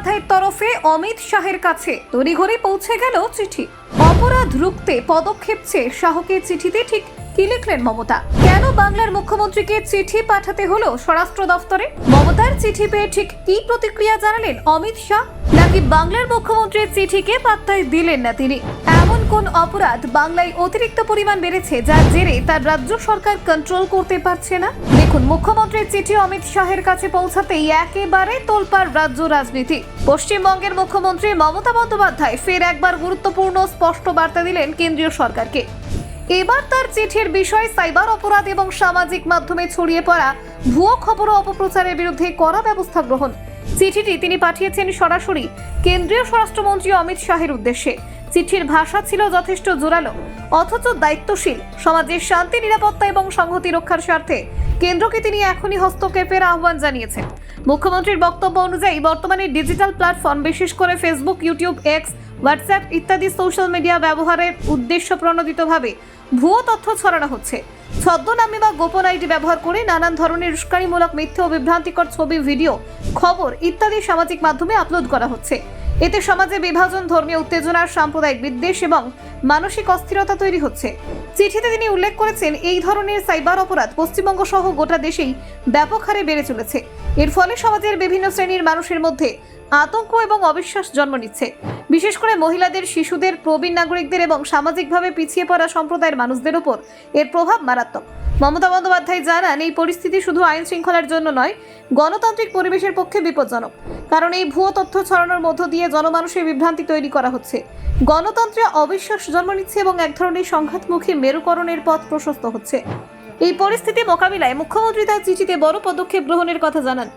বন্দ্যোপাধ্যায়ের তরফে অমিত শাহের কাছে তড়িঘড়ি পৌঁছে গেল চিঠি। অপরাধ রুখতে পদক্ষেপ চেয়ে শাহকে চিঠিতে ঠিক কি লিখলেন মমতা? কেন বাংলার মুখ্যমন্ত্রীকে চিঠি পাঠাতে হলো স্বরাষ্ট্র দফতরে? মমতার চিঠি পেয়ে ঠিক কি প্রতিক্রিয়া জানালেন অমিত শাহ? নাকি বাংলার মুখ্যমন্ত্রীর চিঠিকে পাত্তায় দিলেন না তিনি? এমন কোন অপরাধ বাংলায় অতিরিক্ত পরিমাণ বেড়েছে যার জেরে তার রাজ্য সরকার কন্ট্রোল করতে পারছে না? দেখুন, মুখ্যমন্ত্রীর চিঠি অমিত শাহের কাছে পৌঁছাতেই একেবারে তোলপাড় রাজ্য রাজনীতি। পশ্চিমবঙ্গের মুখ্যমন্ত্রী মমতা বন্দ্যোপাধ্যায় ফের একবার গুরুত্বপূর্ণ স্পষ্ট বার্তা দিলেন কেন্দ্রীয় সরকারকে। এবার তার চিঠির বিষয় সাইবার অপরাধ এবং সামাজিক মাধ্যমে ছড়িয়ে পড়া ভুয়ো খবর ও অপপ্রচারের বিরুদ্ধে কড়া ব্যবস্থা গ্রহণ। চিঠিটি তিনি পাঠিয়েছেন সরাসরি কেন্দ্রীয় স্বরাষ্ট্রমন্ত্রী অমিত শাহের উদ্দেশ্যে। চিঠির ভাষা ছিল যথেষ্ট জোরালো, অথচ দায়িত্বশীল, সমাজের শান্তি, নিরাপত্তা এবং সংহতি রক্ষার স্বার্থে কেন্দ্রকে তিনি এখনই হস্তক্ষেপের আহ্বান জানিয়েছেন। মুখ্যমন্ত্রীর বক্তব্য অনুযায়ী, বর্তমানে ডিজিটাল প্ল্যাটফর্ম, বিশেষ করে ফেসবুক, ইউটিউব, এক্স, হোয়াটসঅ্যাপ ইত্যাদি সোশ্যাল মিডিয়া ব্যবহারের উদ্দেশ্য প্রণোদিতভাবে ভুয়ো তথ্য ছড়ানো হচ্ছে। ছদ্মনামে বা গোপন আইডি ব্যবহার করে নানান ধরনের উস্কানিমূলক মিথ্যে ও বিভ্রান্তিকর ছবি, ভিডিও, খবর ইত্যাদি সামাজিক মাধ্যমে আপলোড করা হচ্ছে। এতে সমাজে বিভাজন, ধর্মীয় উত্তেজনা সাম্প্রদায়িক বিদ্বেষ এবং মানসিক অস্থিরতা তৈরি হচ্ছে। চিঠিতে তিনি উল্লেখ করেছেন, এই ধরনের সাইবার অপরাধ পশ্চিমবঙ্গ সহ গোটা দেশেই ব্যাপক হারে বেড়ে চলেছে। এর ফলে সমাজের বিভিন্ন শ্রেণির মানুষের মধ্যে আতঙ্ক এবং অবিশ্বাস জন্ম নিচ্ছে। বিশেষ করে মহিলাদের, শিশুদের, প্রবীণ নাগরিকদের এবং সামাজিকভাবে পিছিয়ে পড়া সম্প্রদায়ের মানুষদের উপর এর প্রভাব মারাত্মক। মমতা বন্দ্যোপাধ্যায় জানান, এই পরিস্থিতি শুধু আইন শৃঙ্খলার জন্য নয়, গণতান্ত্রিক পরিবেশের পক্ষে বিপজ্জনক। কারণ এই ভুয়ো তথ্য ছড়ানোর মধ্য দিয়ে জনমানুষের বিভ্রান্তি তৈরি করা হচ্ছে। গণতন্ত্রে অবিশ্বাস জন্ম নিচ্ছে এবং এক ধরনের সংঘাতমুখী মেরুকরণের পথ প্রশস্ত হচ্ছে। এই পরিস্থিতি মোকাবিলায় মুখ্যমন্ত্রী তার চিঠিতে বড় পদক্ষেপ গ্রহণের কথা জানান।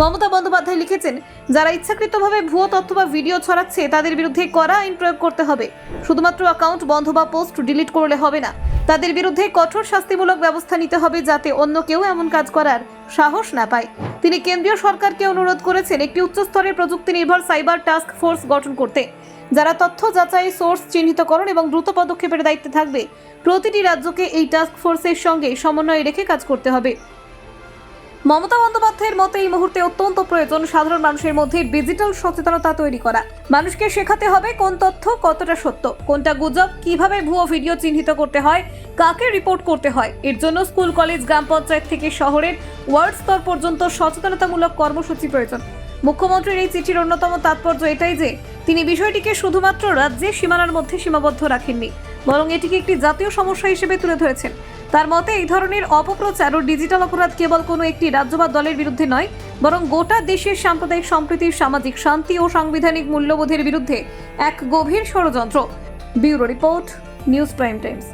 মমতা বন্দ্যোপাধ্যায় লিখেছেন, যারা ইচ্ছাকৃতভাবে ভুয়ো তথ্য বা ভিডিও ছড়াচ্ছে, তাদের বিরুদ্ধে কড়া আইন প্রয়োগ করতে হবে। শুধুমাত্র অ্যাকাউন্ট বন্ধ বা পোস্ট ডিলিট করলে হবে না। তাদের বিরুদ্ধে কঠোর শাস্তিমূলক ব্যবস্থা নিতে হবে যাতে অন্য কেউ এমন কাজ করার সাহস না পায়। তিনি কেন্দ্রীয় সরকারকে অনুরোধ করেছেন একটি উচ্চস্তরের প্রযুক্তি নির্ভর সাইবার টাস্ক ফোর্স গঠন করতে, যারা তথ্য যাচাই, সোর্স চিহ্নিতকরণ এবং দ্রুত পদক্ষেপের দায়িত্বে থাকবে। প্রতিটি রাজ্যকে এই টাস্ক ফোর্সের সঙ্গে সমন্বয় রেখে কাজ করতে হবে। মমতা বন্দ্যোপাধ্যায়ের মতে এই মুহূর্তে অত্যন্ত প্রয়োজন সাধারণ মানুষের মধ্যে ডিজিটাল সচেতনতা তৈরি করা। মানুষকে শেখাতে হবে কোন তথ্য কতটা সত্য, কোনটা গুজব, কীভাবে ভুয়ো ভিডিও চিহ্নিত করতে হয়, কাকে রিপোর্ট করতে হয়। এর জন্য স্কুল, কলেজ, গ্রাম পঞ্চায়েত থেকে শহরের ওয়ার্ড স্তর পর্যন্ত সচেতনতামূলক কর্মসূচি প্রয়োজন। মুখ্যমন্ত্রীর এই চিঠির অন্যতম তাৎপর্য এটাই যে, তিনি বিষয়টিকে শুধুমাত্র রাজ্যের সীমানার মধ্যে সীমাবদ্ধ রাখেননি, বরং এটিকে একটি জাতীয় সমস্যা হিসেবে তুলে ধরেছেন। তার মতে, এই ধরনের অপপ্রচার ও ডিজিটাল অপরাধ কেবল কোনো একটি রাজ্য বা দলের বিরুদ্ধে নয়, বরং গোটা দেশের সাম্প্রদায়িক সম্প্রীতির সামাজিক শান্তি ও সাংবিধানিক মূল্যবোধের বিরুদ্ধে এক গভীর ষড়যন্ত্র। Bureau report, News Prime Times.